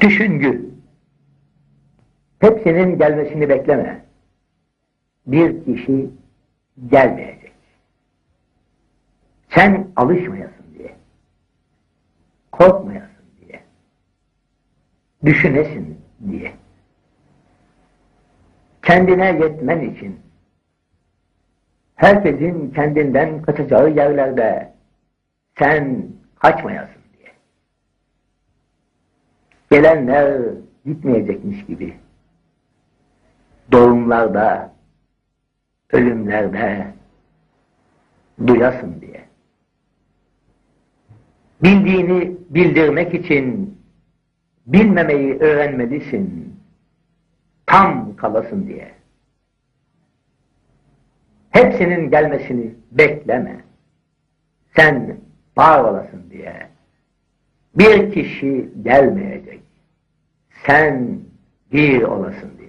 Düşüngü. Hepsinin gelmesini bekleme. Bir kişi gelmeyecek. Sen alışmayasın diye. Korkmayasın diye. Düşünesin diye. Kendine yetmen için herkesin kendinden kaçacağı yerlerde sen kaçmayasın. Gelenler gitmeyecekmiş gibi. Doğumlarda, ölümlerde duyasın diye. Bildiğini bildirmek için bilmemeyi öğrenmelisin. Tam kalasın diye. Hepsinin gelmesini bekleme. Sen var olasın diye. Bir kişi gelmeyecek. Sen bir olasın.